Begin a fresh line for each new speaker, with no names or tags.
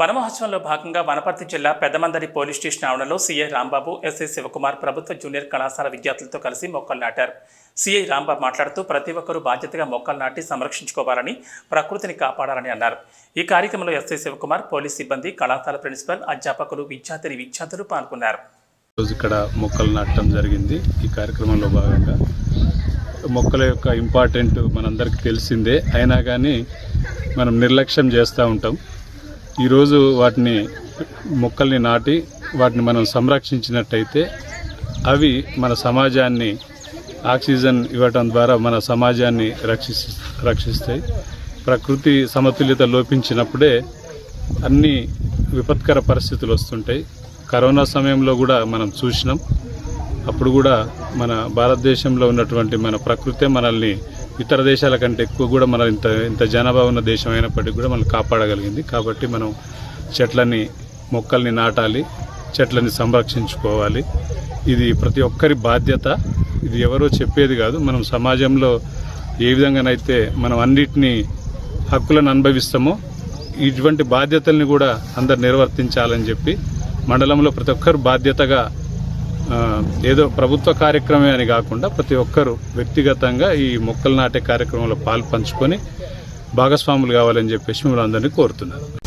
వనమహోత్సవంలో భాగంగా వనపర్తి జిల్లా Peddamandari police station ఆవరణలో C I Rambabu S I Sivakumar ప్రభుత్వ జూనియర్ కళాశాల విద్యార్థులతో కలిసి మొక్కలు నాటారు. సీఐ రాంబాబు మాట్లాడుతూ ప్రతి ఒక్కరూ బాధ్యతగా మొక్కలు నాటి సంరక్షించుకోవాలని ప్రకృతిని కాపాడాలని అన్నారు. ఈ కార్యక్రమంలో ఎస్ఐ శివకుమార్ పోలీస్ సిబ్బంది కళాశాల ప్రిన్సిపల్ అధ్యాపకులు విద్యార్థిని విద్యార్థులు పాల్గొన్నారు.
రోజు ఇక్కడ మొక్కలు నాటడం జరిగింది. ఈ కార్యక్రమంలో భాగంగా మొక్కల యొక్క ఇంపార్టెంట్ మనందరికీ తెలిసిందే. అయినా కానీ మనం నిర్లక్ష్యం చేస్తూ ఉంటాం. ఈరోజు వాటిని మొక్కల్ని నాటి వాటిని మనం సంరక్షించినట్టయితే అవి మన సమాజాన్ని ఆక్సిజన్ ఇవ్వటం ద్వారా మన సమాజాన్ని రక్షి రక్షిస్తాయి. ప్రకృతి సమతుల్యత లోపించినప్పుడే అన్ని విపత్కర పరిస్థితులు వస్తుంటాయి. కరోనా సమయంలో కూడా మనం చూసినాం. అప్పుడు కూడా మన భారతదేశంలో ఉన్నటువంటి మన ప్రకృతే మనల్ని ఇతర దేశాల కంటే ఎక్కువ కూడా మన ఇంత ఇంత జనాభా ఉన్న దేశం అయినప్పటికీ కూడా మనం కాపాడగలిగింది. కాబట్టి మనం చెట్లని మొక్కల్ని నాటాలి చెట్లని సంరక్షించుకోవాలి. ఇది ప్రతి ఒక్కరి బాధ్యత. ఇది ఎవరో చెప్పేది కాదు. మనం సమాజంలో ఏ విధంగానైతే మనం అన్నిటినీ హక్కులను అనుభవిస్తామో ఇటువంటి బాధ్యతల్ని కూడా అందరు నిర్వర్తించాలని చెప్పి మండలంలో ప్రతి ఒక్కరు బాధ్యతగా ఏదో ప్రభుత్వ కార్యక్రమే అని కాకుండా ప్రతి ఒక్కరూ వ్యక్తిగతంగా ఈ మొక్కలు నాటే కార్యక్రమంలో పాలు పంచుకొని భాగస్వాములు కావాలని చెప్పేసి మిమ్మల్ని అందరినీ కోరుతున్నాను.